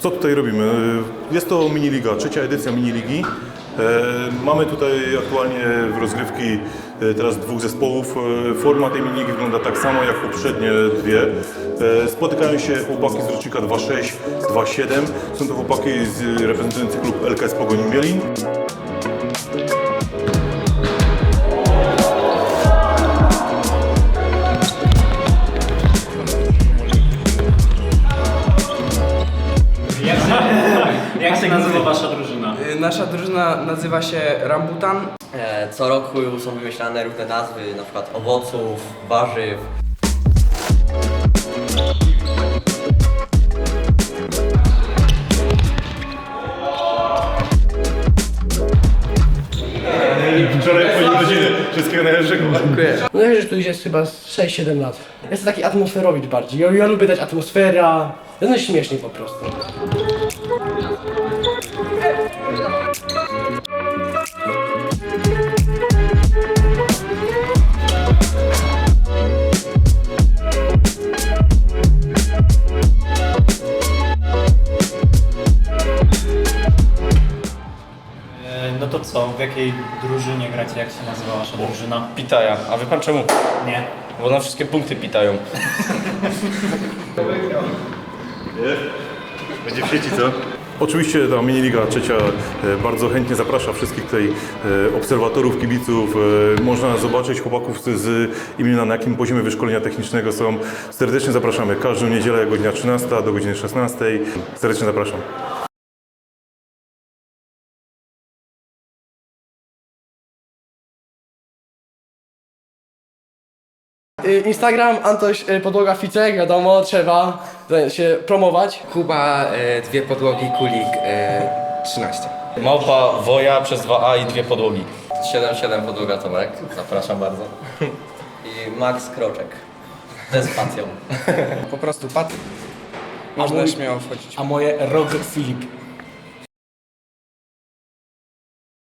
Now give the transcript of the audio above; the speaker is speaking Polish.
Co tutaj robimy? Jest to miniliga, trzecia edycja miniligi. E, Mamy tutaj aktualnie w rozgrywki e, teraz dwóch zespołów. E, Forma tej miniligi wygląda tak samo jak poprzednie dwie. Spotykają się chłopaki z rocznika 2.6, 2.7. Są to chłopaki reprezentujący klub LKS Pogoń Mielin. Się nazywa wasza drużyna? Y, Nasza drużyna nazywa się Rambutan. E, Co roku są wymyślane różne nazwy, na przykład owoców, warzyw. Wczoraj po godziny. Wszystkiego najlepszego. Dziękuję. No ja że tu jest chyba z 6-7 lat. Jest taki atmosferowicz bardziej. Ja, ja lubię dać atmosfera. Jest no śmiesznie po prostu. No to co, w jakiej drużynie gracie? Jak się nazywa wasza drużyna? Pitaja. A wie pan czemu? Nie. Bo na wszystkie punkty pitają. Będzie w sieci, co? Oczywiście ta miniliga trzecia e, bardzo chętnie zaprasza wszystkich tutaj e, obserwatorów, kibiców. E, Można zobaczyć chłopaków z, z imienia, na jakim poziomie wyszkolenia technicznego są. Serdecznie zapraszamy. Każdą niedzielę godzina 13 do godziny 16. Serdecznie zapraszam. Instagram, Antoś y, Podłoga Ficek, wiadomo, trzeba y, się promować. Kuba, e, dwie podłogi, kulik e, 13. Małpa, woja przez 2A i dwie podłogi. 7-7 podłoga Tomek, zapraszam bardzo. I Max Kroczek. Ze spacją. Po prostu pat. Można śmiało wchodzić. A moje Roger Filip.